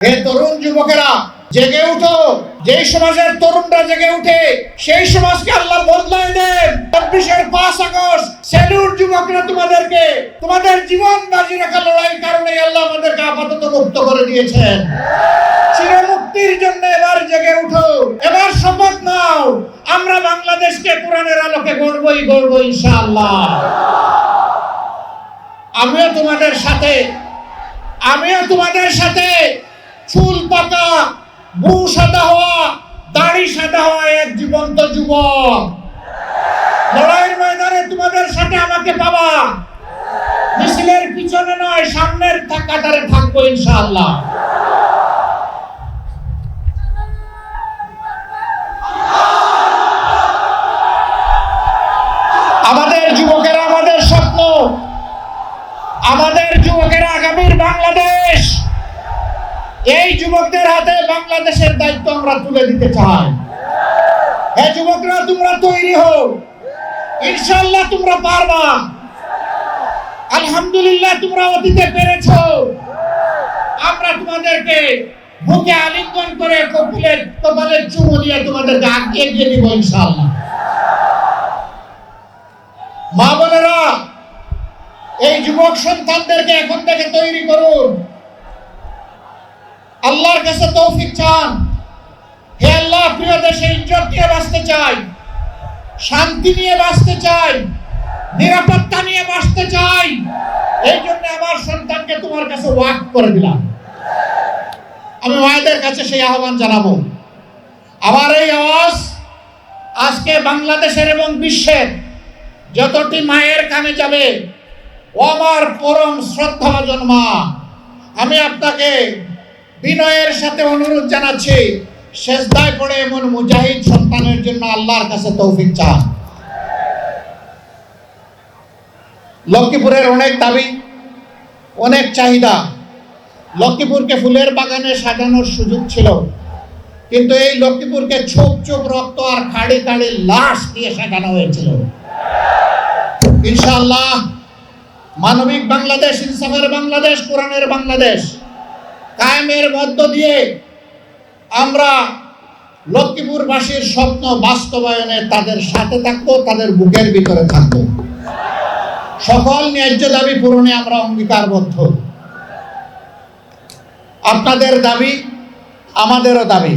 হে তরুণ যুবকেরা, জেগে উঠো। যেই সমাজের তরুণরা জেগে উঠে, সেই সমাজকে আল্লাহ বদলায় দেন। চব্বিশের পাঁচ আগস্ট স্যালুট যুবকরা তোমাদেরকে, তোমাদের জীবন বাজি রাখা লড়াইয়ের কারণে আল্লাহ আমাদেরকে আপাতত মুক্ত করে দিয়েছেন। চিরমুক্তির জন্য এবার জেগে উঠো। এবার শপথ নাও। আমরা বাংলাদেশকে কোরআনের আলোকে গড়বই গড়বো ইনশাআল্লাহ। আমিও তোমাদের সাথে, আমিও তোমাদের সাথে চুল পাকা বু সাদা হওয়া, দাড়ি সাদা হওয়া এক জীবন্ত যুবক। লড়াইয়ের ময়দানে তোমাদের সাথে আমাকে পাবা। মিছিলের পিছনে নয়, সামনের কাতারে থাকব ইনশাআল্লাহ। আমাদের যুবকেরা আমাদের স্বপ্ন। আমাদের যুবকেরা আগামীর বাংলাদেশ। এই যুবকদের হাতে বাংলাদেশের দায়িত্ব আমরা তুলে দিতে চাই। হে যুবকরা, তোমরা তৈরি হও। ইনশাল্লাহ তোমরা পারবা। আলহামদুলিল্লাহ তোমরা অতীতে পেরেছ। আমরা তোমাদেরকে আলিঙ্গন করে কপিলের কপালের চুমো দিয়ে তোমাদেরকে আগিয়ে দিয়ে দিব ইনশাল্লাহ মা বোনেরা, এই যুবক সন্তানদেরকে এখন থেকে তৈরি করুন। আল্লাহর কাছে তৌফিক চান। হে আল্লাহ, প্রিয় দেশে ইজ্জত নিয়ে বাঁচতে চাই, শান্তি নিয়ে বাঁচতে চাই, নিরাপত্তা নিয়ে বাঁচতে চাই, এই জন্য আমার সন্তানকে তোমার কাছে ওয়াক করে দিলাম। আমি মায়েদের কাছে সেই আহ্বান জানাব। আমার এই আওয়াজ আজকে বাংলাদেশের এবং বিশ্বের যতটি মায়ের কানে যাবে, ও আমার পরম শ্রদ্ধাভাজন মা, আমি আপনাকে বিনয়ের সাথে অনুরোধ জানাচ্ছি শেষদায় পড়ে এমন মুজাহিদ সন্তানের জন্য আল্লাহর কাছে তৌফিক চান। লক্ষ্মীপুরের অনেক দাবি, অনেক চাহিদা। লক্ষ্মীপুরকে ফুলের বাগানে সাজানোর সুযোগ ছিল, কিন্তু এই লক্ষ্মীপুরকে ছোপ ছোপ রক্ত আর খাড়ি খাড়ি লাশ দিয়ে সাজানো হয়েছিল। ইনশাআল্লাহ, মানবিক বাংলাদেশ, ইনসাফের বাংলাদেশ, কোরআনের বাংলাদেশ কায়েমের মধ্য দিয়ে আমরা লক্ষ্মীপুরবাসীর স্বপ্ন বাস্তবায়নে তাদের সাথে থাকব, তাদের বুকের ভিতরে থাকব। সকল ন্যায্য দাবি পূরণে আমরা অঙ্গীকারবদ্ধ। আপনাদের দাবি, আমাদেরও দাবি।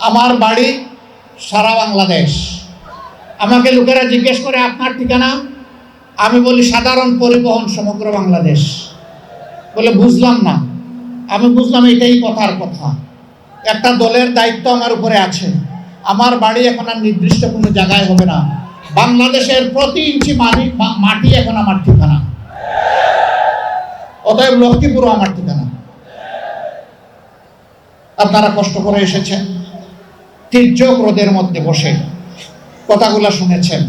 আমার বাড়ি সারা বাংলাদেশ। আমাকে লোকেরা জিজ্ঞেস করে, আপনার ঠিকানা? আমি বলি, সাধারণ পরিবহন সমগ্র বাংলাদেশ। বলে, বুঝলাম না। আমি বুঝলাম এটাই কথার কথা। একটা দলের দায়িত্ব আমার উপরে আছে। আমার বাড়ি এখন আর নির্দিষ্ট কোনো জায়গায় হবে না। বাংলাদেশের প্রতি ইঞ্চি মাটি মাটি এখন আমার ঠিকানা। অতএব লক্ষ্মীপুরও আমার ঠিকানা। আপনারা কষ্ট করে এসেছেন। তির্যক রোদের মধ্যে বসে কথাগুলো শুনেছেন।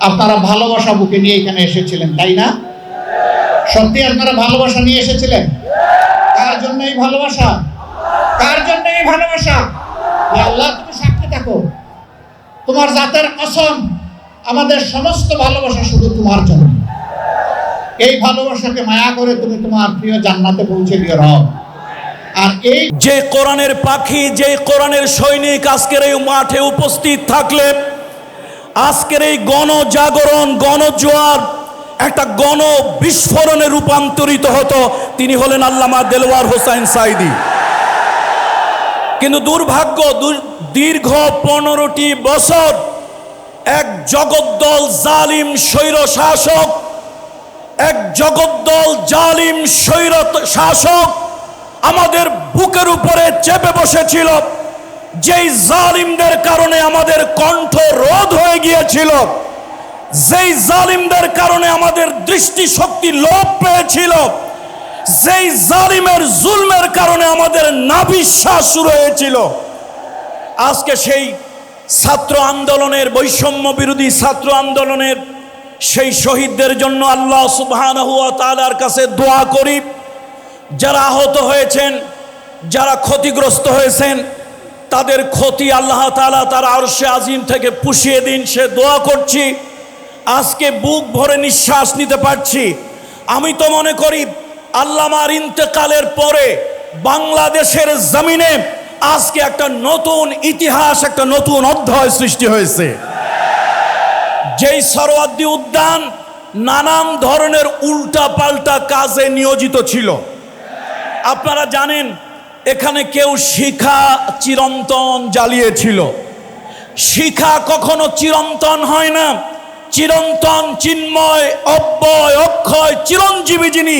আপনারা ভালোবাসা বুকে নিয়ে এখানে এসেছিলেন, তাই না? সত্যি আপনারা ভালোবাসা নিয়ে এসেছিলেন? কার জন্য এই ভালোবাসা? কার জন্য এই ভালোবাসা আল্লাহ, তুমি সাক্ষী থাকো। তোমার জাতের কসম আমাদের সমস্ত ভালোবাসা শুধু তোমার জন্য। এই ভালোবাসাকে মায়া করে তুমি তোমার প্রিয় জান্নাতে পৌঁছে দিও রব। আর এই যে কোরআনের পাখি, যে কোরআনের সৈনিক আজকের এই মাঠে উপস্থিত থাকলে আজকের এই গণজাগরণ, গণজোয়ার একটা গণ বিস্ফোরণে রূপান্তরিত হতো। তিনি হলেন আল্লামা দেলওয়ার হোসাইন সাইদি। কিন্তু দুর্ভাগ্য দীর্ঘ পনেরোটি বছর এক জগদ্দল জালিম স্বৈর শাসক, এক জগদ্দল জালিম স্বৈর শাসক আমাদের বুকের উপরে চেপে বসেছিল, যেই জালিমদের কারণে আমাদের কণ্ঠ রোধ হয়ে গিয়েছিল। যেই জালিমদের কারণে আমাদের দৃষ্টিশক্তি লোপ পেয়েছিল, যেই জালিমের জুলমের কারণে আমাদের নাবিশ্বাস শুরু হয়েছিল, আজকে সেই ছাত্র আন্দোলনের বৈষম্য বিরোধী ছাত্র আন্দোলনের সেই শহীদদের জন্য আল্লাহ সুবহানাহু ওয়া তাআলার কাছে দোয়া করি, যারা আহত হয়েছেন, যারা ক্ষতিগ্রস্ত হয়েছেন, তাদের ক্ষতি আল্লাহ তাআলা তার আরশে আজিম থেকে পুষিয়ে দিন, সে দোয়া করছি। আজকে বুক ভরে নিঃশ্বাস নিতে পারছি। আমি তো মনে করি আল্লামার ইন্তেকালের পরে বাংলাদেশের জমিনে আজকে একটা নতুন ইতিহাস, একটা নতুন অধ্যায় সৃষ্টি হয়েছে। যেই সরোয়ার্দী উদ্যান নানান ধরনের উল্টা পাল্টা কাজে নিয়োজিত ছিল। আপনারা জানেন, এখানে কেউ শিখা চিরন্তন জ্বালিয়েছিল। শিখা কখনো চিরন্তন হয় না চিরন্তন চিন্ময়, অব্যয়, অক্ষয়, চিরঞ্জীবী যিনি,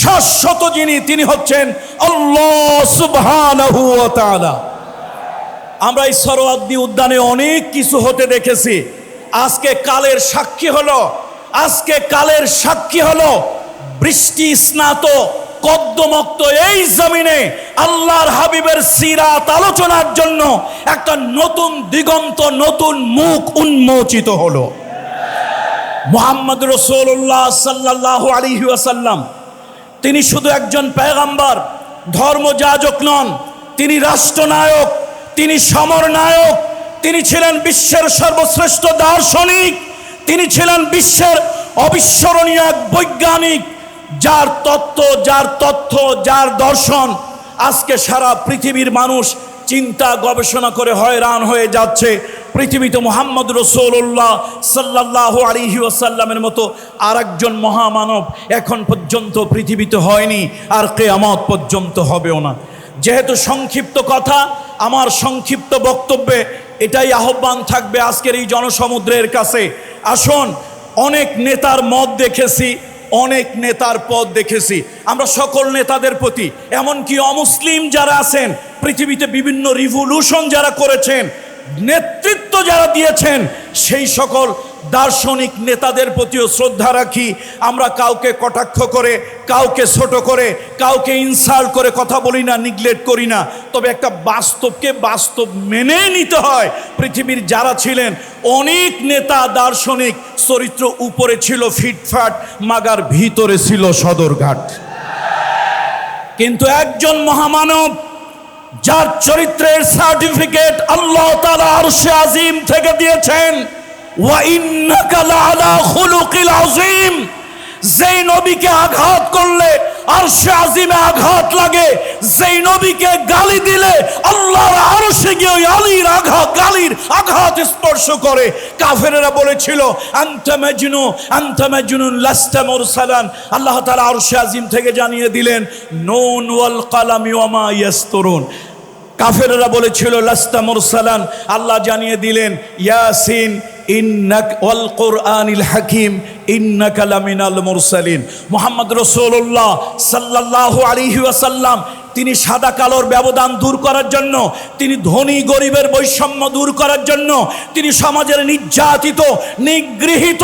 শাশ্বত যিনি, তিনি হচ্ছেন আল্লাহ সুবহানাহু ওয়া তাআলা। আমরা এই সরোয়ার্দী উদ্যানে অনেক কিছু হতে দেখেছি। আজকে কালের সাক্ষী হলো, আজকে কালের সাক্ষী হলো, বৃষ্টি স্নাত, কদ্দমক্ত এই জমিনে আল্লাহর হাবিবের সিরাত আলোচনার জন্য একটা নতুন দিগন্ত, নতুন মুখ উন্মোচিত হলো। মোহাম্মদ রসুল্লাহ সাল্লাহ আলিহি আসাল্লাম তিনি শুধু একজন পেগাম্বার ধর্মযাজক নন, তিনি রাষ্ট্রনায়ক, তিনি সমরনায়ক, তিনি ছিলেন বিশ্বের সর্বশ্রেষ্ঠ দার্শনিক, তিনি ছিলেন বিশ্বের অবিস্মরণীয় এক বৈজ্ঞানিক, যার তত্ত্ব, যার তথ্য, যার দর্শন, আজকে সারা পৃথিবীর মানুষ চিন্তা গবেষণা করে হয়রান হয়ে যাচ্ছে। পৃথিবীতে মোহাম্মদ রসৌল্লাহ সাল্লাহ আলিহি ওসাল্লামের মতো আর একজন মহামানব এখন পর্যন্ত পৃথিবীতে হয়নি আর কেয়ামত পর্যন্ত হবেও না। যেহেতু সংক্ষিপ্ত কথা, আমার সংক্ষিপ্ত বক্তব্যে এটাই আহ্বান থাকবে আজকের এই জনসমুদ্রের কাছে। আসুন, অনেক নেতার মত দেখেছি অনেক নেতার পদ দেখেছি। আমরা সকল নেতাদের প্রতি, এমনকি অমুসলিম যারা আছেন, পৃথিবীতে বিভিন্ন রিভলিউশন যারা করেছেন, নেতৃত্ব যারা দিয়েছেন, সেই সকল দার্শনিক নেতাদের প্রতিও শ্রদ্ধা রাখি। আমরা কাউকে কটাক্ষ করে, কাউকে ছোট করে, কাউকে ইনসাল্ট করে কথা বলি না, নিগলেক্ট করি না। তবে একটা বাস্তবকে বাস্তব মেনে নিতে হয়। পৃথিবীর যারা ছিলেন, অনেক নেতা দার্শনিক চরিত্র উপরে ছিল ফিটফাট, মাগার ভিতরে ছিল সদরঘাট। কিন্তু একজন মহামানব, যার চরিত্রের সার্টিফিকেট আল্লাহ তালা আরশে আজিম থেকে দিয়েছেন যেই নবীকে আঘাত করলে আরশে আজিমে আঘাত লাগে, যেই নবীকে গালি দিলে আল্লাহর আরশে গিয়ে ওই আলীর আঘাত, গালির আঘাত স্পর্শ করে। কাফেরেরা বলেছিল, আনতা মাজনু, আনতা মাজনুন লাস্তা মুরসালান। আল্লাহ তাআলা আরশে আজিম থেকে জানিয়ে দিলেন, নুন ওয়াল কালামি ওয়া মা ইয়াসতুরুন। কাফেররা বলেছিল, লাস্তা মুরসালান। আল্লাহ জানিয়ে দিলেন, ইয়াসিন ইন্নাক ওয়াল কোরআনিল হাকিম, ইন্নাকা লামিনাল মুরসালিন। মুহাম্মদ রাসূলুল্লাহ সাল্লাল্লাহু আলাইহি ওয়াসাল্লাম, তিনি সাদা কালোর ব্যবধান দূর করার জন্য, তিনি ধনী গরিবের বৈষম্য দূর করার জন্য, তিনি সমাজের নির্যাতিত, নিগৃহীত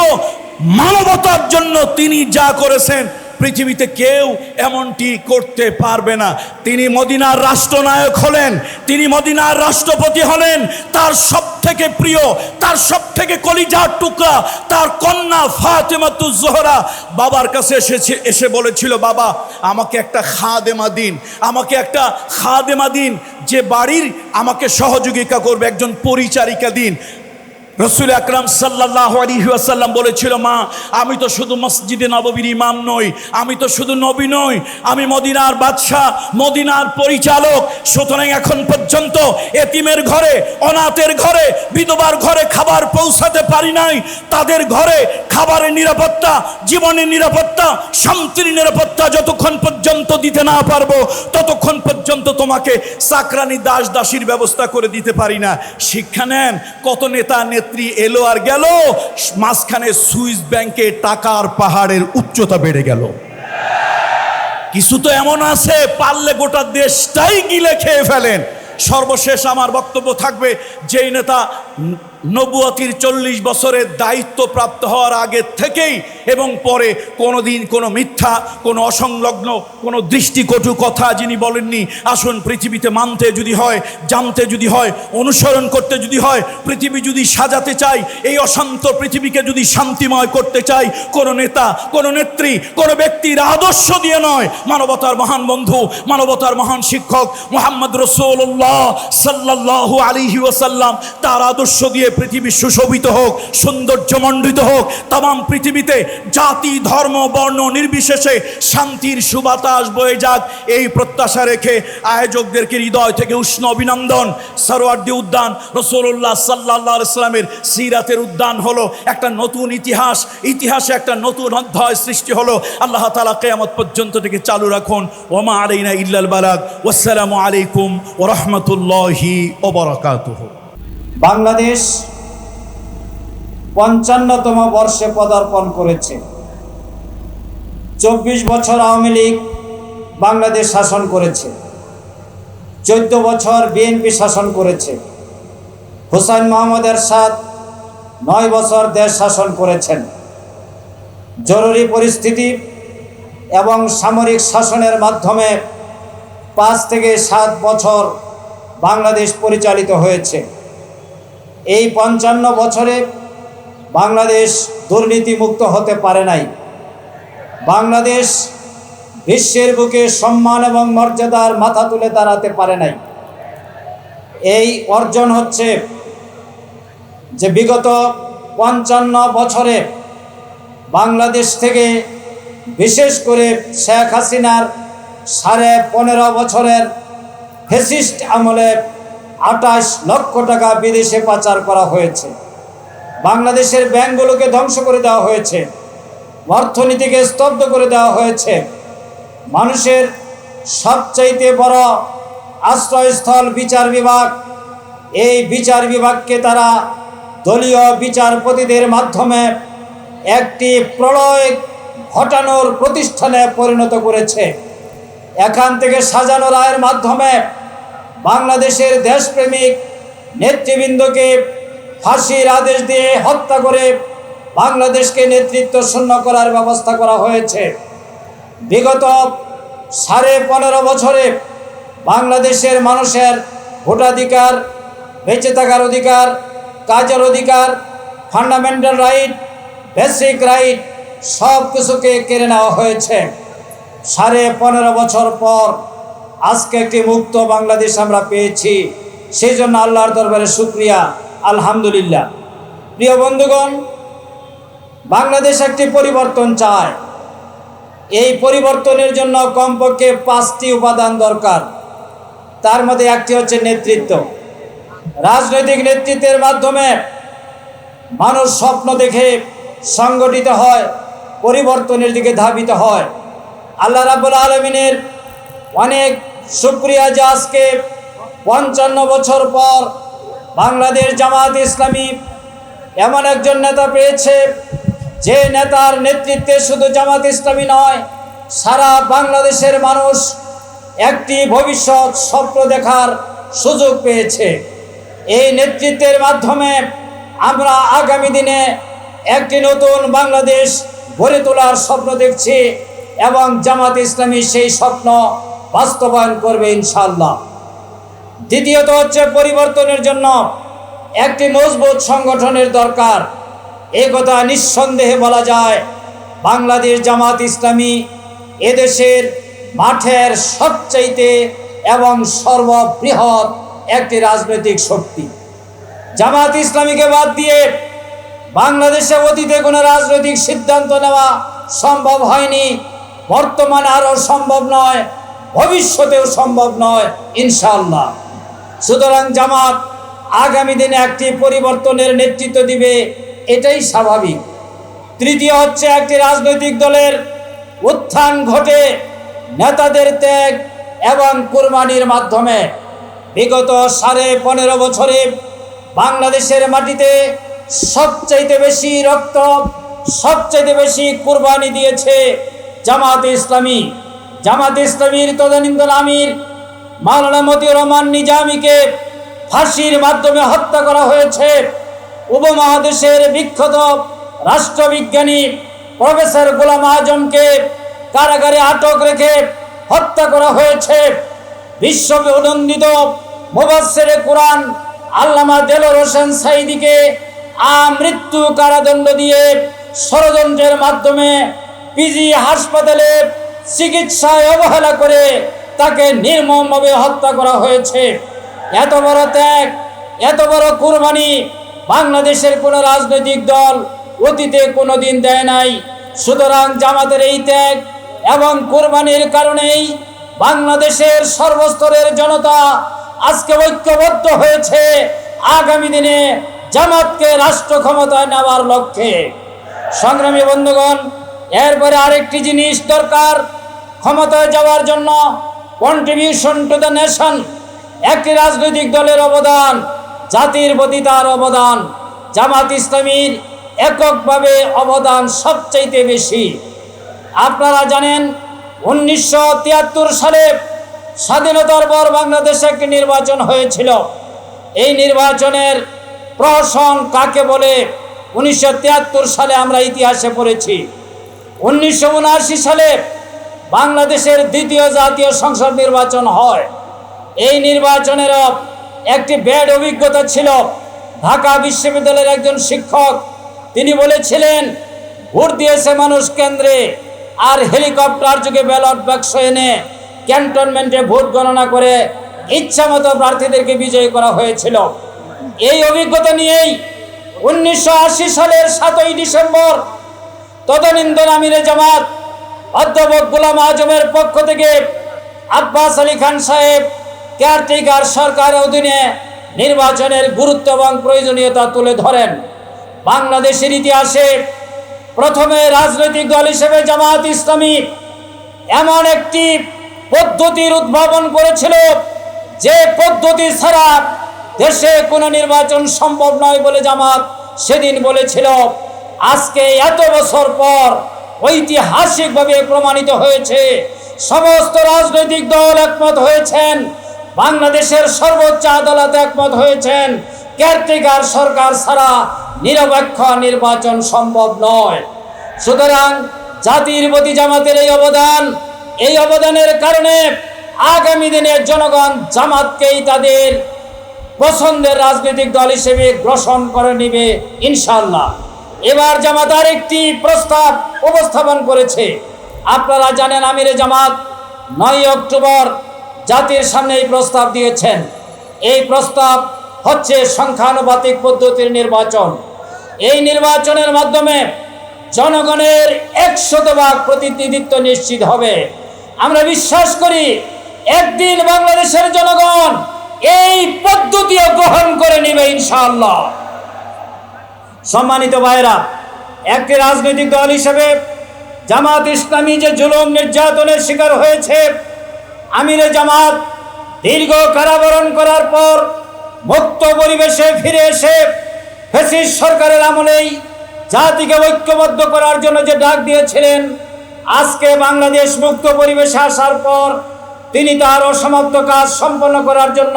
মানবতার জন্য তিনি যা করেছেন পৃথিবীতে কেউ এমনটি করতে পারবে না। তিনি মদিনার রাষ্ট্রনায়ক হলেন, তিনি মদিনার রাষ্ট্রপতি হলেন, তার সব থেকে প্রিয়, তার সব থেকে কলিজার টুকরা, তার কন্যা ফাতেমাতু জোহরা বাবার কাছে এসেছে, এসে বলেছিল, বাবা, আমাকে একটা খাদেমা দিন, আমাকে একটা খাদেমা দিন, যে বাড়ির আমাকে সহযোগিতা করবে, একজন পরিচারিকা দিন। রসুল আকরাম সাল্লাহ আলহিহাসাল্লাম বলেছিল, মা, আমি তো শুধু মসজিদে নববীর ইমাম নই, আমি তো শুধু নবী নই, আমি মদিনার বাদশাহ, মদিনার পরিচালক। সুতরাং এখন পর্যন্ত এতিমের ঘরে, অনাথের ঘরে, বিধবার ঘরে খাবার পৌঁছাতে পারি নাই। তাদের ঘরে খাবারের নিরাপত্তা, জীবনের নিরাপত্তা, শান্তির নিরাপত্তা যতক্ষণ পর্যন্ত দিতে না পারব, ততক্ষণ পর্যন্ত তোমাকে চাকরানি দাস দাসীর ব্যবস্থা করে দিতে পারি না। শিক্ষা নেন, কত নেতা নেতা নেত্রী এলো আর গেল। মাঝখানে সুইস ব্যাংকে টাকার পাহাড়ের উচ্চতা বেড়ে গেল। কিছু তো এমন আছে, পারলে গোটা দেশটাই গিলে খেয়ে ফেলেন। সর্বশেষ আমার বক্তব্য থাকবে, যেই নেতা নবুয়াতির চল্লিশ বছরের দায়িত্ব প্রাপ্ত হওয়ার আগে থেকেই এবং পরে কোনো দিন কোনো মিথ্যা, কোনো অসংলগ্ন, কোনো দৃষ্টিকটু কথা যিনি বলেননি, আসুন পৃথিবীতে মানতে যদি হয়, জানতে যদি হয়, অনুসরণ করতে যদি হয়, পৃথিবী যদি সাজাতে চাই, এই অশান্ত পৃথিবীকে যদি শান্তিময় করতে চাই, কোনো নেতা, কোনো নেত্রী, কোনো ব্যক্তির আদর্শ দিয়ে নয়, মানবতার মহান বন্ধু, মানবতার মহান শিক্ষক মোহাম্মদ রসুল্লাহ সাল্লাহ আলিহি ওসাল্লাম তার আদর্শ দিয়ে পৃথিবী সুশোভিত হোক, সৌন্দর্যমণ্ডিত হোক তাম পৃথিবীতে জাতি, ধর্ম, বর্ণ নির্বিশেষে শান্তির সুবাতাস বয়ে যাক। এই প্রত্যাশা রেখে আয়োজকদেরকে হৃদয় থেকে উষ্ণ অভিনন্দন। সরোয়ার্দি উদ্যান রসুল্লাহ সাল্লাহ ইসলামের সিরাতের উদ্যান হলো একটা নতুন ইতিহাস। ইতিহাসে একটা নতুন অধ্যায় সৃষ্টি হলো। আল্লাহ তালা কেয়ামত পর্যন্ত থেকে চালু রাখুন। ওমা আলাইনা ইল্লাল বালাগ। ওয়াসসালামু আলাইকুম ও রহমতুল্লাহি বাংলাদেশ পঞ্চান্নতম বর্ষে পদার্পণ করেছে। চব্বিশ বছর আওয়ামী লীগ বাংলাদেশ শাসন করেছে। চোদ্দ বছর বিএনপি শাসন করেছে। হুসাইন মোহাম্মদ এরশাদ নয় বছর দেশ শাসন করেছেন। জরুরি পরিস্থিতি এবং সামরিক শাসনের মাধ্যমে পাঁচ থেকে সাত বছর বাংলাদেশ পরিচালিত হয়েছে। এই পঞ্চান্ন বছরে বাংলাদেশ দুর্নীতিমুক্ত হতে পারে নাই। বাংলাদেশ বিশ্বের বুকে সম্মান এবং মর্যাদার মাথা তুলে দাঁড়াতে পারে নাই। এই অর্জন হচ্ছে যে বিগত পঞ্চান্ন বছরে বাংলাদেশ থেকে বিশেষ করে শেখ হাসিনার সাড়ে পনেরো বছরের ফেসিস্ট আমলে আঠাশ লক্ষ টাকা বিদেশে পাচার করা হয়েছে। বাংলাদেশের ব্যাংকগুলোকে ধ্বংস করে দেওয়া হয়েছে। অর্থনীতিকে স্তব্ধ করে দেওয়া হয়েছে। মানুষের সবচাইতে বড় আশ্রয়স্থল বিচার বিভাগ, এই বিচার বিভাগকে তারা দলীয় বিচারপতিদের মাধ্যমে একটি প্রলয় ঘটানোর প্রতিষ্ঠানে পরিণত করেছে। এখান থেকে সাজানো রায়ের মাধ্যমে বাংলাদেশের দেশপ্রেমিক নেতৃবৃন্দকে ফাঁসির আদেশ দিয়ে হত্যা করে বাংলাদেশকে নেতৃত্ব শূন্য করার ব্যবস্থা করা হয়েছে। বিগত সাড়ে পনেরো বছরে বাংলাদেশের মানুষের ভোটাধিকার, বেঁচে থাকার অধিকার, কাজের অধিকার ফান্ডামেন্টাল রাইট বেসিক রাইট সব কিছুকে কেড়ে নেওয়া হয়েছে। সাড়ে পনেরো বছর পর আজকে একটি মুক্ত বাংলাদেশ আমরা পেয়েছি। সেই জন্য আল্লাহর দরবারে শুক্রিয়া, আলহামদুলিল্লাহ। প্রিয় বন্ধুগণ, বাংলাদেশ একটি পরিবর্তন চায়। এই পরিবর্তনের জন্য কমপক্ষে পাঁচটি উপাদান দরকার। তার মধ্যে একটি হচ্ছে নেতৃত্ব। রাজনৈতিক নেতৃত্বের মাধ্যমে মানুষ স্বপ্ন দেখে সংগঠিত হয়, পরিবর্তনের দিকে ধাবিত হয়। আল্লাহ রাবুল আলমিনের অনেক সুক্রিয়া যে আজকে পঞ্চান্ন বছর পর বাংলাদেশ জামাত ইসলামী এমন একজন নেতা পেয়েছে, যে নেতার নেতৃত্বে শুধু জামাত ইসলামী নয়, সারা বাংলাদেশের মানুষ একটি ভবিষ্যৎ স্বপ্ন দেখার সুযোগ পেয়েছে। এই নেতৃত্বের মাধ্যমে আমরা আগামী দিনে একটি নতুন বাংলাদেশ গড়ে তোলার স্বপ্ন দেখছি এবং জামাত ইসলামী সেই স্বপ্ন বাস্তবায়ন করবে ইনশাল্লাহ দ্বিতীয়ত হচ্ছে পরিবর্তনের জন্য একটি মজবুত সংগঠনের দরকার। এ কথা নিঃসন্দেহে বলা যায়, বাংলাদেশ জামাত ইসলামী এদেশের মাঠের সবচাইতে এবং সর্ববৃহৎ একটি রাজনৈতিক শক্তি। জামাত ইসলামীকে বাদ দিয়ে বাংলাদেশে অতীতে কোনো রাজনৈতিক সিদ্ধান্ত নেওয়া সম্ভব হয়নি, বর্তমান আরও সম্ভব নয়। ভবিষ্যতেও সম্ভব নয় ইনশাল্লাহ সুতরাং জামাত আগামী দিনে একটি পরিবর্তনের নেতৃত্ব দিবে, এটাই স্বাভাবিক। তৃতীয় হচ্ছে একটি রাজনৈতিক দলের উত্থান ঘটে, নেতাদের ত্যাগ এবং কুরবানির মাধ্যমে। বিগত সাড়ে পনেরো বছরে বাংলাদেশের মাটিতে সবচাইতে বেশি রক্ত, সবচাইতে বেশি কুরবানি দিয়েছে জামাত ইসলামী। জামাত ইসলামীর তদানীন্তন আমির মাওলানা মতিউর রহমান নিজামীকে ফাঁসির মাধ্যমে হত্যা করা হয়েছে। উপমহাদেশের বিখ্যাত রাষ্ট্রবিজ্ঞানী প্রফেসর গোলাম আজমকে কারাগারে আটক রেখে হত্যা করা হয়েছে। বিশ্ব অনন্দিত মুবাসের কোরআন আল্লামা দেলোর হোসেন সাইদিকে আমৃত্যু কারাদণ্ড দিয়ে ষড়যন্ত্রের মাধ্যমে পিজি হাসপাতালে চিকিৎসায় অবহেলা করে তাকে নির্মমভাবে হত্যা করা হয়েছে। এত বড় ত্যাগ, এত বড় কুরবানি বাংলাদেশের কোনো রাজনৈতিক দল অতীতে কোনো দিন দেয় নাই। সুতরাং জামাতের এই ত্যাগ এবং কোরবানির কারণেই বাংলাদেশের সর্বস্তরের জনতা আজকে ঐক্যবদ্ধ হয়েছে। আগামী দিনে জামাতকে রাষ্ট্র ক্ষমতায় নেওয়ার লক্ষ্যে। সংগ্রামী বন্ধুগণ, এরপরে আরেকটি জিনিস দরকার। ক্ষমতায় যাওয়ার জন্য কন্ট্রিবিউশন টু দ্য নেশন একটি রাজনৈতিক দলের অবদান, জাতির প্রতি তার অবদান, জামাত ইসলামীর এককভাবে অবদান সবচাইতে বেশি। আপনারা জানেন, উনিশশো তিয়াত্তর সালে স্বাধীনতার পর বাংলাদেশে একটি নির্বাচন হয়েছিল। এই নির্বাচনের প্রহসন কাকে বলে? উনিশশো তিয়াত্তর সালে আমরা ইতিহাসে পড়েছি। উনিশশো উনআশি সালে বাংলাদেশের দ্বিতীয় জাতীয় সংসদ নির্বাচন হয়। এই নির্বাচনেরও একটি ব্যাড অভিজ্ঞতা ছিল। ঢাকা বিশ্ববিদ্যালয়ের একজন শিক্ষক, তিনি বলেছিলেন, ভোট দিয়েছে মানুষ কেন্দ্রে, আর হেলিকপ্টার যুগে ব্যালট বাক্স এনে ক্যান্টনমেন্টে ভোট গণনা করে ইচ্ছামতো প্রার্থীদেরকে বিজয়ী করা হয়েছিল। এই অভিজ্ঞতা নিয়েই উনিশশো আশি সালের সাতই ডিসেম্বর তদনিন্দন আমিরে জামাত অধ্যাপক গোলাম আজমের পক্ষ থেকে আব্বাস আলী খান সাহেব কেয়ারটেকার সরকারের অধীনে নির্বাচনের গুরুত্ব এবং প্রয়োজনীয়তা তুলে ধরেন। বাংলাদেশের ইতিহাসে প্রথমে রাজনৈতিক দল হিসেবে জামাত ইসলামী এমন একটি পদ্ধতির উদ্ভাবন করেছিল যে পদ্ধতি ছাড়া দেশে কোনো নির্বাচন সম্ভব নয় বলে জামাত সেদিন বলেছিল। আজকে এত বছর পর ঐতিহাসিকভাবে প্রমাণিত হয়েছে। সমস্ত রাজনৈতিক দল একমত হয়েছেন। বাংলাদেশের সর্বোচ্চ আদালত একমত হয়েছেন। কেয়ারটেকার সরকার ছাড়া নিরপেক্ষ নির্বাচন সম্ভব নয়। সুতরাং জাতির প্রতি জামাতের এই অবদান, এই অবদানের কারণে আগামী দিনে জনগণ জামাতকেই তাদের পছন্দের রাজনৈতিক দল হিসেবে গ্রহণ করে নিবে ইনশাল্লাহ এবার জামাত আর একটি প্রস্তাব উপস্থাপন করেছে। আপনারা জানেন আমিরে জামাত নয় অক্টোবর জাতির সামনে এই প্রস্তাব দিয়েছেন। এই প্রস্তাব হচ্ছে সংখ্যানুপাতিক পদ্ধতির নির্বাচন। এই নির্বাচনের মাধ্যমে জনগণের একশত ভাগ প্রতিনিধিত্ব নিশ্চিত হবে। আমরা বিশ্বাস করি একদিন বাংলাদেশের জনগণ এই পদ্ধতিও গ্রহণ করে নেবে ইনশাআল্লাহ। সম্মানিত ভাইরা একটি রাজনৈতিক দল হিসেবে জামাত ইসলামী যে জুলুম নির্যাতনের শিকার হয়েছে, আমিরে জামাত দীর্ঘ কারাবরণ করার পর মুক্ত পরিবেশে ফিরে এসে ফেসিস সরকারের আমলেই জাতিকে ঐক্যবদ্ধ করার জন্য যে ডাক দিয়েছিলেন, আজকে বাংলাদেশ মুক্ত পরিবেশে আসার পর তিনি তার অসমাপ্ত কাজ সম্পন্ন করার জন্য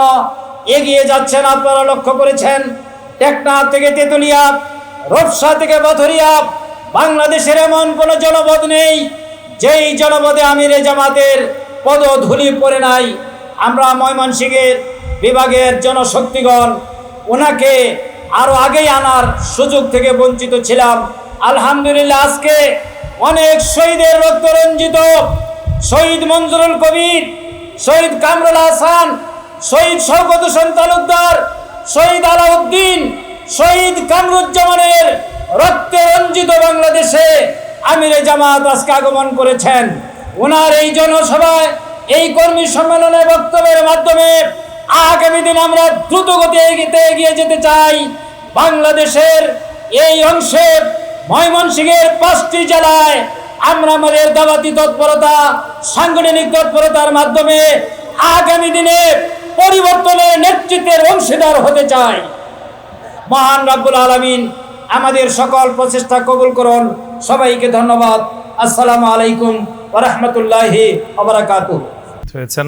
এগিয়ে যাচ্ছেন, আপনারা লক্ষ্য করেছেন, টেকনাফ থেকে তেতুলিয়া রূপসা থেকে বথরিয়া বাংলাদেশের এমন কোনো জনপদ নেই, যেই জনপদে আমিরে জামাতের পদধূলি পড়ে নাই। আমরা ময়মনসিংহের বিভাগের জনশক্তিগণ ওনাকে আরও আগেই আনার সুযোগ থেকে বঞ্চিত ছিলাম। আলহামদুলিল্লাহ, আজকে অনেক শহীদের রক্ত রঞ্জিত। শহীদ মঞ্জুরুল কবির, শহীদ কামরুল হাসান, শহীদ শওকত হোসেন তালুকদার, শহীদ আলাউদ্দিন শহীদ কামরুজ্জামানের রক্তে রঞ্জিত বাংলাদেশে আমিরে জামাত আজকে আগমন করেছেন। ওনার এই জনসভায় এই কর্মী সম্মেলনে বক্তব্যের মাধ্যমে আগামী দিন আমরা দ্রুত গতি এগিয়ে এগিয়ে যেতে চাই। বাংলাদেশের এই অংশে ময়মনসিংহের পাঁচটি জেলায় আমরা আমাদের দাবাতি তৎপরতা, সাংগঠনিক তৎপরতার মাধ্যমে আগামী দিনে পরিবর্তনের নেতৃত্বের অংশীদার হতে চাই। মহান রাব্বুল আলামিন আমাদের সকল প্রচেষ্টা কবুল করুন। সবাইকে ধন্যবাদ। আসসালামু আলাইকুম ওয়া রাহমাতুল্লাহি ওয়া বারাকাতুহু। হয়েছেন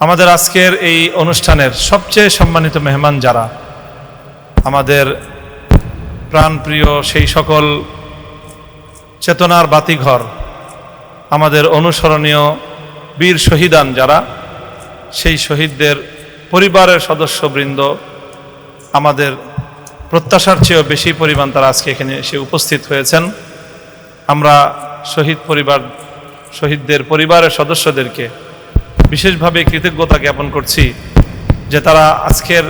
আমাদের আজকের এই অনুষ্ঠানের সবচেয়ে সম্মানিত মেহমান যারা, আমাদের প্রাণপ্রিয় সেই সকল চেতনার বাতিঘর, আমাদের অনুসরণীয় বীর শহীদান যারা, সেই শহীদদের পরিবারের সদস্যবৃন্দ, আমাদের প্রত্যাশার চেয়েও বেশি পরিমাণ তারা আজকে এখানে এসে উপস্থিত হয়েছেন। আমরা শহীদ পরিবার, শহীদদের পরিবারের সদস্যদেরকে বিশেষভাবে কৃতজ্ঞতা জ্ঞাপন করছি যে তারা আজকের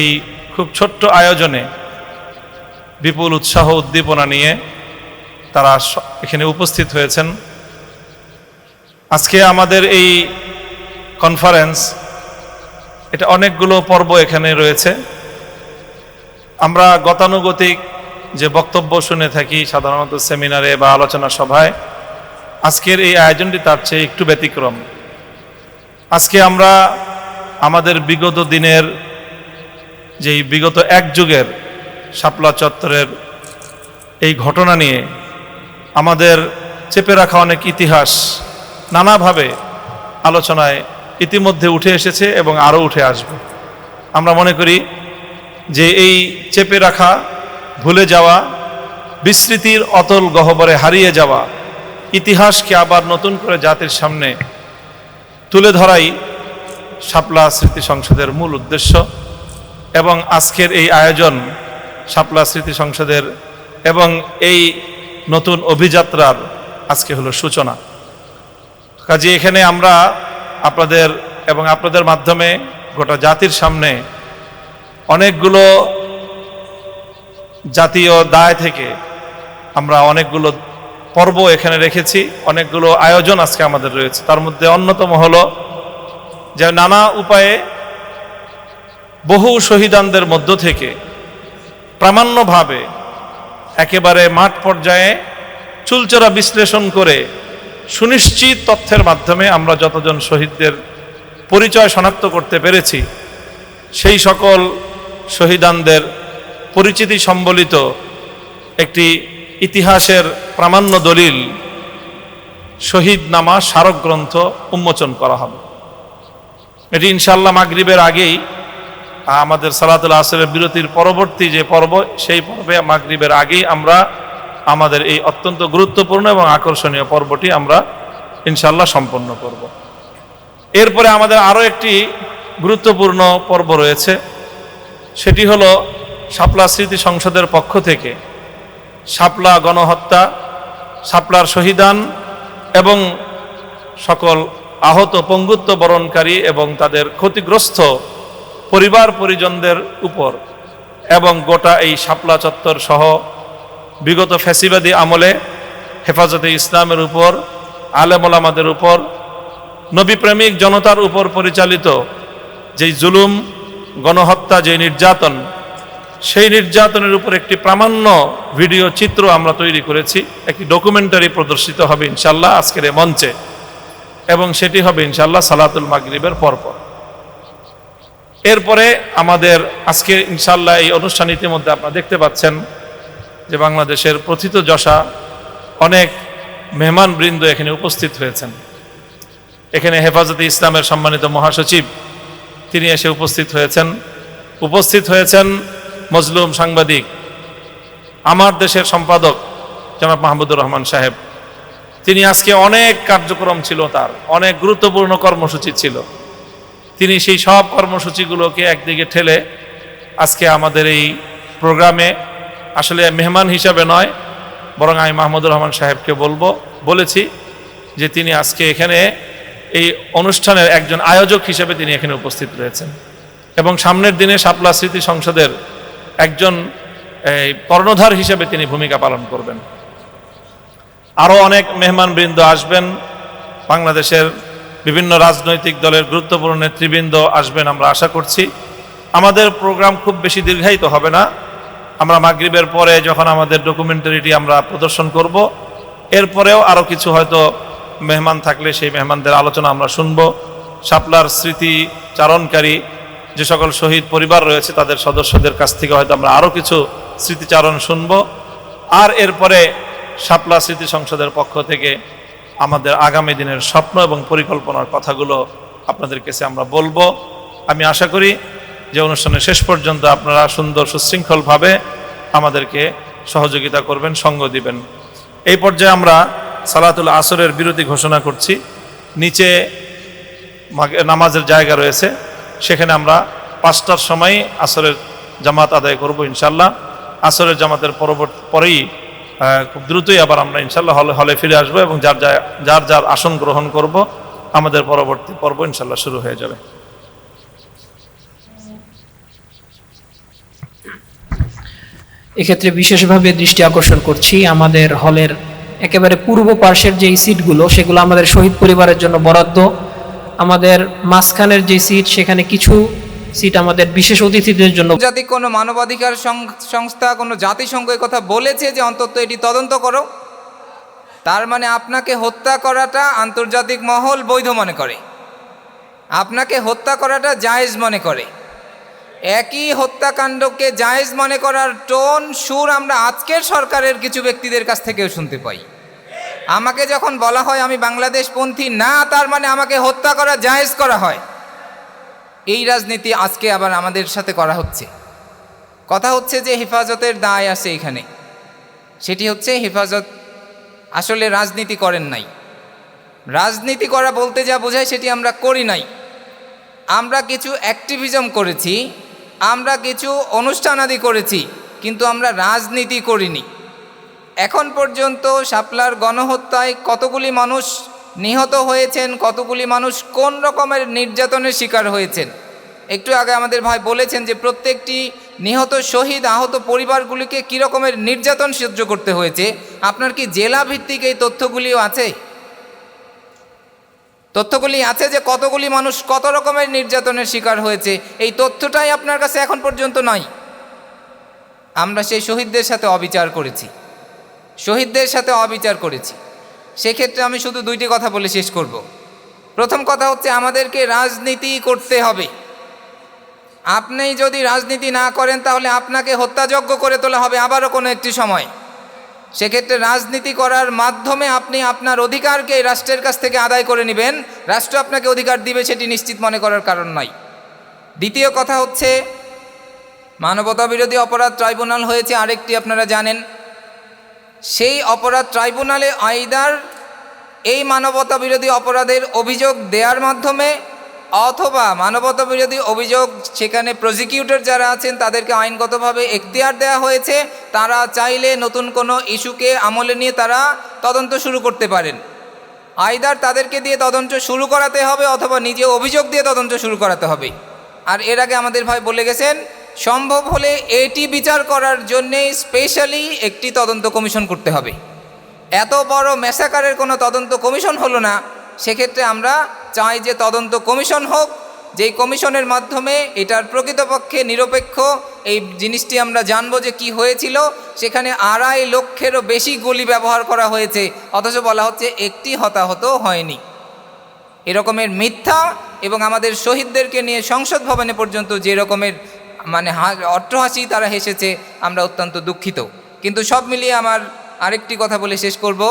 এই খুব ছোট্ট আয়োজনে বিপুল উৎসাহ উদ্দীপনা নিয়ে তারা এখানে উপস্থিত হয়েছেন। আজকে আমাদের এই কনফারেন্স এটা অনেকগুলো পর্ব এখানে রয়েছে। আমরা গতানুগতিক যে বক্তব্য শুনে থাকি, সাধারণত সেমিনারে বা আলোচনা সভায়, আজকের এই আয়োজনটি তার চেয়ে একটু ব্যতিক্রম। আজকে আমরা আমাদের বিগত দিনের যেই বিগত এক যুগের শাপলা চত্বরের এই ঘটনা নিয়ে আমাদের চেপে রাখা অনেক ইতিহাস নানাভাবে আলোচনায় ইতিমধ্যে উঠে এসেছে এবং আরও উঠে আসবে। আমরা মনে করি যে এই চেপে রাখা, ভুলে যাওয়া, বিস্মৃতির অতল গহ্বরে হারিয়ে যাওয়া ইতিহাসকে আবার নতুন করে জাতির সামনে তুলে ধরাই শাপলা স্মৃতি সংসদের মূল উদ্দেশ্য এবং আজকের এই আয়োজন শাপলা স্মৃতি সংসদের এবং এই নতুন অভিযাত্রার আজকে হলো সূচনা। কাজে এখানে আমরা আপনাদের এবং আপনাদের মাধ্যমে গোটা জাতির সামনে অনেকগুলো জাতীয় দায় থেকে আমরা অনেকগুলো পর্ব এখানে রেখেছি, অনেকগুলো আয়োজন আজকে আমাদের রয়েছে। তার মধ্যে অন্যতম হলো যে নানা উপায়ে বহু শহীদানদের মধ্য থেকে প্রামাণ্যভাবে একেবারে মাঠ পর্যায়ে চুলচেরা বিশ্লেষণ করে সুনিশ্চিত তথ্যের মাধ্যমে আমরা যতজন শহীদদের পরিচয় শনাক্ত করতে পেরেছি, সেই সকল শহীদানদের পরিচিতি সম্বলিত একটি ইতিহাসের প্রামাণ্য দলিল, শহীদ নামা স্মারক গ্রন্থ উন্মোচন করা হবে। এটি ইনশাল্লাহ মাগরিবের আগেই আমাদের সালাতুল আসরের বিরতির পরবর্তী যে পর্ব, সেই পর্বে মাগরিবের আগেই আমরা আমাদের এই অত্যন্ত গুরুত্বপূর্ণ এবং আকর্ষণীয় পর্বটি আমরা ইনশাল্লাহ সম্পন্ন করব। এরপরে আমাদের আরও একটি গুরুত্বপূর্ণ পর্ব রয়েছে। সেটি হলো শাপলা স্মৃতি সংসদের পক্ষ থেকে শাপলা গণহত্যা, শাপলার শহীদান এবং সকল আহত পঙ্গুত্ব বরণকারী এবং তাদের ক্ষতিগ্রস্ত পরিবার পরিজনদের উপর এবং গোটা এই শাপলা চত্বর সহ বিগত ফ্যাসিবাদী আমলে হেফাজতে ইসলামের উপর আলেমোলামাদের উপর, নবীপ্রেমিক জনতার উপর পরিচালিত যেই জুলুম গণহত্যা যে নির্যাতন, সেই নির্যাতনের উপর একটি প্রামাণ্য ভিডিও চিত্র আমরা তৈরি করেছি। একটি ডকুমেন্টারি প্রদর্শিত হবে ইনশাল্লাহ আজকের মঞ্চে এবং সেটি হবে ইনশাল্লাহ সালাতুল মাগরিবের পরপর। এরপরে আমাদের আজকে ইনশাল্লাহ এই অনুষ্ঠান ইতিমধ্যে আপনারা দেখতে পাচ্ছেন যে বাংলাদেশের প্রথিত যশা অনেক মেহমান বৃন্দ এখানে উপস্থিত হয়েছেন। এখানে হেফাজতে ইসলামের সম্মানিত মহাসচিব তিনি এসে উপস্থিত হয়েছেন। উপস্থিত হয়েছেন মজলুম সাংবাদিক, আমার দেশের সম্পাদক জনাব মাহমুদুর রহমান সাহেব। তিনি আজকে অনেক কার্যক্রম ছিল তার, অনেক গুরুত্বপূর্ণ কর্মসূচি ছিল। তিনি সেই সব কর্মসূচিগুলোকে একদিকে ঠেলে আজকে আমাদের এই প্রোগ্রামে আসলে মেহমান হিসাবে নয়, বরং আমি মাহমুদুর রহমান সাহেবকে বলব, বলেছি যে তিনি আজকে এখানে এই অনুষ্ঠানের একজন আয়োজক হিসেবে তিনি এখানে উপস্থিত রয়েছেন। এবং সামনের দিনে শাপলা স্মৃতি সংসদের একজন এই কর্ণধার হিসেবে তিনি ভূমিকা পালন করবেন। আরও অনেক মেহমানবৃন্দ আসবেন। বাংলাদেশের বিভিন্ন রাজনৈতিক দলের গুরুত্বপূর্ণ নেতৃবৃন্দ আসবেন আমরা আশা করছি। আমাদের প্রোগ্রাম খুব বেশি দীর্ঘায়িত হবে না। আমরা মাগরিবের পরে যখন আমাদের ডকুমেন্টারিটি আমরা প্রদর্শন করব, এরপরেও আরও কিছু হয়তো মেহমান থাকলে সেই মেহমানদের আলোচনা আমরা শুনব। শাপলার স্মৃতি চারণকারী যে সকল শহীদ পরিবার রয়েছে, তাদের সদস্যদের কাছ থেকে হয়তো আমরা আরও কিছু স্মৃতিচারণ শুনব। আর এরপরে শাপলা স্মৃতি সংসদের পক্ষ থেকে আমাদের আগামী দিনের স্বপ্ন এবং পরিকল্পনার কথাগুলো আপনাদের কাছে আমরা বলব। আমি আশা করি যে অনুষ্ঠানের শেষ পর্যন্ত আপনারা সুন্দর, সুশৃঙ্খলভাবে আমাদেরকে সহযোগিতা করবেন, সঙ্গ দিবেন। এই পর্যায়ে আমরা সালাতুল আসরের বিরতি ঘোষণা করছি। নিচে নামাজের জায়গা রয়েছে। সেখানে আমরা পাঁচটার সময় আসরের জামাত আদায় করব ইনশাল্লাহ আসরের জামাতের পরবর্তী পরেই খুব দ্রুতই আবার আমরা ইনশাল্লাহ হলে হলে ফিরে আসব এবং যার যার যার আসন গ্রহণ করব, আমাদের পরবর্তী পর্ব ইনশাল্লাহ শুরু হয়ে যাবে। এক্ষেত্রে বিশেষভাবে দৃষ্টি আকর্ষণ করছি আমাদের হলের একেবারে পূর্ব পার্শ্বের যেই সিটগুলো, সেগুলো আমাদের শহীদ পরিবারের জন্য বরাদ্দ। আমাদের মাঝখানের যে সিট, সেখানে কিছু সিট আমাদের বিশেষ অতিথিদের জন্য আন্তর্জাতিক কোনো মানবাধিকার সংস্থা, কোনো জাতিসংঘ কথা বলেছে যে অন্তত এটি তদন্ত করো। তার মানে আপনাকে হত্যা করাটা আন্তর্জাতিক মহল বৈধ মনে করে। আপনাকে হত্যা করাটা জায়েজ মনে করে। একই হত্যাকাণ্ডকে জায়েজ মনে করার টোন, সুর আমরা আজকের সরকারের কিছু ব্যক্তিদের কাছ থেকেও শুনতে পাই। আমাকে যখন বলা হয় আমি বাংলাদেশপন্থী, না, তার মানে আমাকে হত্যা করা জায়েজ করা হয়। এই রাজনীতি আজকে আবার আমাদের সাথে করা হচ্ছে। কথা হচ্ছে যে হেফাজতের দায় আছে এখানে। সেটি হচ্ছে হেফাজত আসলে রাজনীতি করেন নাই। রাজনীতি করা বলতে যা বোঝায় সেটি আমরা করি নাই। আমরা কিছু অ্যাক্টিভিজম করেছি, আমরা কিছু অনুষ্ঠানাদি করেছি, কিন্তু আমরা রাজনীতি করিনি। এখন পর্যন্ত শাপলার গণহত্যায় কতগুলি মানুষ নিহত হয়েছেন, কতগুলি মানুষ কোন রকমের নির্যাতনের শিকার হয়েছেন? একটু আগে আমাদের ভাই বলেছেন যে প্রত্যেকটি নিহত শহীদ, আহত পরিবারগুলিকে কী রকমের নির্যাতন সহ্য করতে হয়েছে? আপনার কি জেলা ভিত্তিক এই তথ্যগুলিও আছে? তথ্যগুলি আছে যে কতগুলি মানুষ কত রকমের নির্যাতনের শিকার হয়েছে? এই তথ্যটাই আপনার কাছে এখন পর্যন্ত নাই। আমরা সেই শহীদদের সাথে অবিচার করেছি। শহীদদের সাথে অবিচার করেছি। সেক্ষেত্রে আমি শুধু দুইটি কথা বলে শেষ করব। প্রথম কথা হচ্ছে, আমাদেরকে রাজনীতি করতে হবে। আপনি যদি রাজনীতি না করেন, তাহলে আপনাকে হত্যাযজ্ঞ করে তোলা হবে আবারও কোনো একটি সময়। সেক্ষেত্রে রাজনীতি করার মাধ্যমে আপনি আপনার অধিকারকে রাষ্ট্রের কাছ থেকে আদায় করে নেবেন। রাষ্ট্র আপনাকে অধিকার দিবে সেটি নিশ্চিত মনে করার কারণ নয়। দ্বিতীয় কথা হচ্ছে মানবতা বিরোধী অপরাধ ট্রাইব্যুনাল হয়েছে। আরেকটি আপনারা জানেন সেই অপরাধ ট্রাইব্যুনালে আইদার এই মানবতা বিরোধী অপরাধের অভিযোগ দেওয়ার মাধ্যমে অথবা মানবতা বিরোধী অভিযোগ সেখানে প্রসিকিউটর যারা আছেন তাদেরকে আইনগতভাবে এখতিয়ার দেওয়া হয়েছে, তারা চাইলে নতুন কোনো ইস্যুকে আমলে নিয়ে তারা তদন্ত শুরু করতে পারেন। আইদার তাদেরকে দিয়ে তদন্ত শুরু করাতে হবে অথবা নিজে অভিযোগ দিয়ে তদন্ত শুরু করাতে হবে। আর এর আগে আমাদের ভাই বলে গেছেন সম্ভব হলে এটি বিচার করার জন্যে স্পেশালি একটি তদন্ত কমিশন করতে হবে। এত বড় মেসাকারের কোনো তদন্ত কমিশন হলো না। সেক্ষেত্রে আমরা চাই যে তদন্ত কমিশন হোক, যেই কমিশনের মাধ্যমে এটার প্রকৃতপক্ষে নিরপেক্ষ এই জিনিসটি আমরা জানব যে কি হয়েছিল। সেখানে আড়াই লক্ষেরও বেশি গুলি ব্যবহার করা হয়েছে, অথচ বলা হচ্ছে একটি হতাহত হয়নি। এরকমের মিথ্যা এবং আমাদের শহীদদেরকে নিয়ে সংসদ ভবনে পর্যন্ত যে রকমের মানে অট্টহাসি তারা হেসেছে, আমরা অত্যন্ত দুঃখিত। কিন্তু সব মিলিয়ে আমার আরেকটি কথা বলে শেষ করব।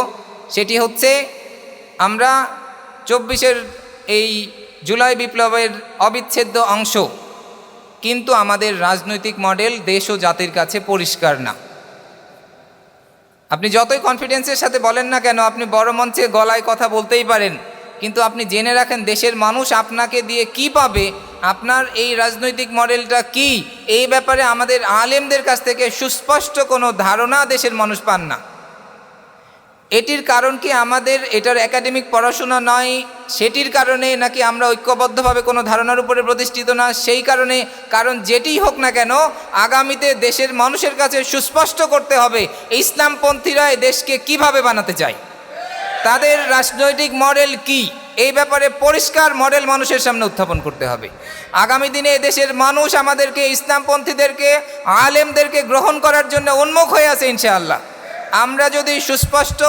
সেটি হচ্ছে, আমরা চব্বিশের এই জুলাই বিপ্লবের অবিচ্ছেদ্য অংশ, কিন্তু আমাদের রাজনৈতিক মডেল দেশ ও জাতির কাছে পরিষ্কার না। আপনি যতই কনফিডেন্সের সাথে বলেন না কেন, আপনি বড় মঞ্চে গলায় কথা বলতেই পারেন। কিন্তু আপনি জেনে রাখেন, দেশের মানুষ আপনাকে দিয়ে কি পাবে? আপনার এই রাজনৈতিক মডেলটা কি? এই ব্যাপারে আমাদের আলেমদের কাছ থেকে সুস্পষ্ট কোনো ধারণা দেশের মানুষ পান না। এটির কারণ কি? আমাদের এটার একাডেমিক পড়াশোনা নয়, সেটির কারণে নাকি আমরা ঐক্যবদ্ধভাবে কোনো ধারণার উপরে প্রতিষ্ঠিত না? সেই কারণে, কারণ যেটিই হোক না কেন, আগামীতে দেশের মানুষের কাছে সুস্পষ্ট করতে হবে, ইসলামপন্থীরা দেশকে কীভাবে বানাতে চায়? তাদের রাজনৈতিক মডেল কি? এই ব্যাপারে পরিষ্কার মডেল মানুষের সামনে উত্থাপন করতে হবে। আগামী দিনে দেশের মানুষ আমাদেরকে ইসলামপন্থীদেরকে, আলেমদেরকে গ্রহণ করার জন্য উন্মুখ হয়ে আছে ইনশাআল্লাহ। আমরা যদি সুস্পষ্ট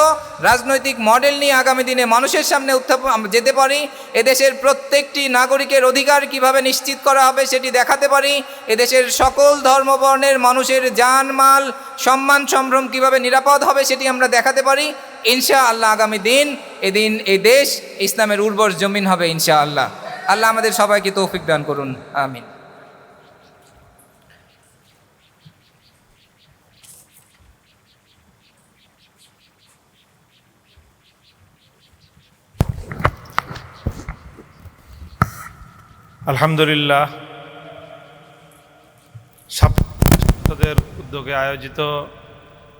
রাজনৈতিক মডেল নিয়ে আগামী দিনে মানুষের সামনে উত্থাপন যেতে পারি, এদেশের প্রত্যেকটি নাগরিকের অধিকার কীভাবে নিশ্চিত করা হবে সেটি দেখাতে পারি, এদেশের সকল ধর্মবর্ণের মানুষের জান মাল সম্মান, সম্ভ্রম কীভাবে নিরাপদ হবে সেটি আমরা দেখাতে পারি। ইনশা আল্লাহ আগামী দিন, এদিন এই দেশ ইসলামের উর্বর জমিন হবে ইনশা আল্লাহ আল্লাহ আমাদের সবাইকে তৌফিক দান করুন, আমিন। আলহামদুলিল্লাহ ছাত্রদের উদ্যোগে আয়োজিত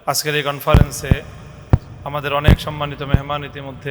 আজকের এই কনফারেন্সে আমাদের অনেক সম্মানিত মেহমান ইতিমধ্যে